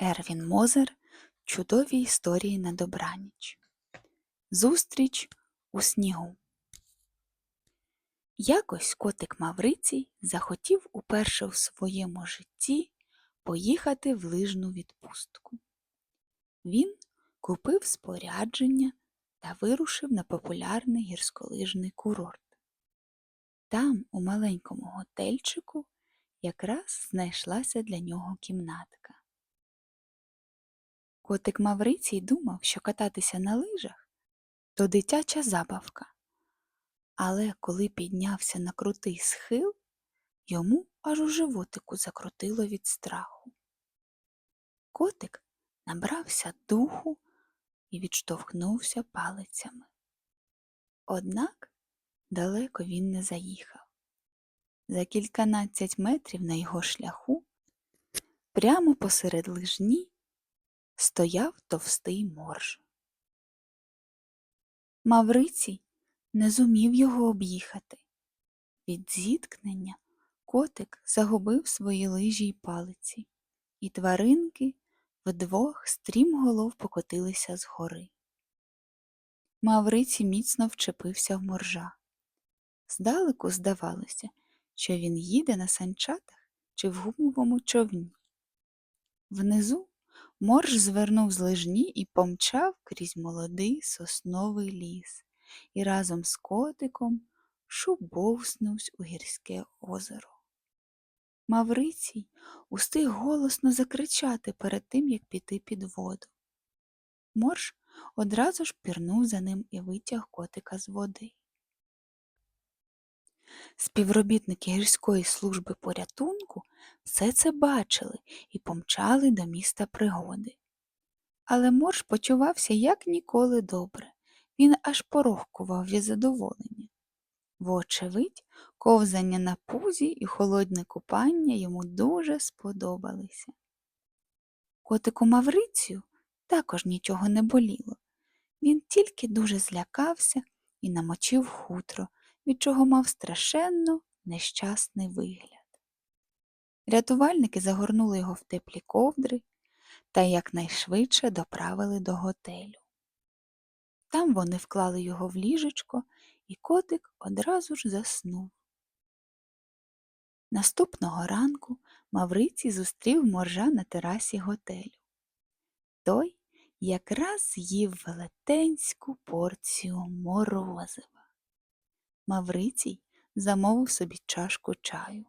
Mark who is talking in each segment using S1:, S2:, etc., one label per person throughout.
S1: Ервін Мозер Чудові історії на добраніч. Зустріч у снігу. Якось котик Маврицій захотів уперше в своєму житті поїхати в лижну відпустку. Він купив спорядження та вирушив на популярний гірськолижний курорт. Там, у маленькому готельчику, якраз знайшлася для нього кімнатка. Котик Маврицій думав, що кататися на лижах то дитяча забавка. Але коли піднявся на крутий схил, йому аж у животику закрутило від страху. Котик набрався духу і відштовхнувся палицями. Однак далеко він не заїхав. За кільканадцять метрів на його шляху, прямо посеред лижні, стояв товстий морж. Маврицій не зумів його об'їхати. Від зіткнення котик загубив свої лижі й палиці, і тваринки вдвох стрімголов покотилися з гори. Маврицій міцно вчепився в моржа. Здалеку здавалося, що він їде на санчатах чи в гумовому човні. Внизу Морж звернув з лижні і помчав крізь молодий сосновий ліс і разом з котиком шубовснувсь у гірське озеро. Маврицій устиг голосно закричати перед тим, як піти під воду. Морж одразу ж пірнув за ним і витяг котика з води. Співробітники гірської служби порятунку все це бачили і помчали до міста пригоди. Але морж почувався як ніколи добре, він аж порохкував від задоволення. Вочевидь, ковзання на пузі і холодне купання йому дуже сподобалися. Котику Маврицію також нічого не боліло. Він тільки дуже злякався і намочив хутро, від чого мав страшенно нещасний вигляд. Рятувальники загорнули його в теплі ковдри та якнайшвидше доправили до готелю. Там вони вклали його в ліжечко, і котик одразу ж заснув. Наступного ранку Мавриці зустрів моржа на терасі готелю. Той якраз їв велетенську порцію морозива. Маврицій замовив собі чашку чаю.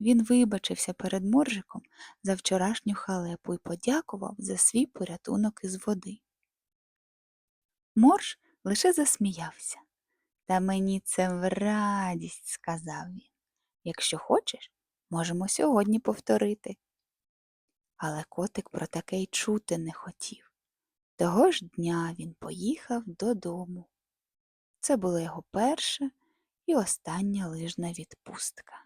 S1: Він вибачився перед моржиком за вчорашню халепу і подякував за свій порятунок із води. Морж лише засміявся. Та мені це в радість, сказав він. Якщо хочеш, можемо сьогодні повторити. Але котик про таке й чути не хотів. Того ж дня він поїхав додому. Це була його перша і остання лижна відпустка.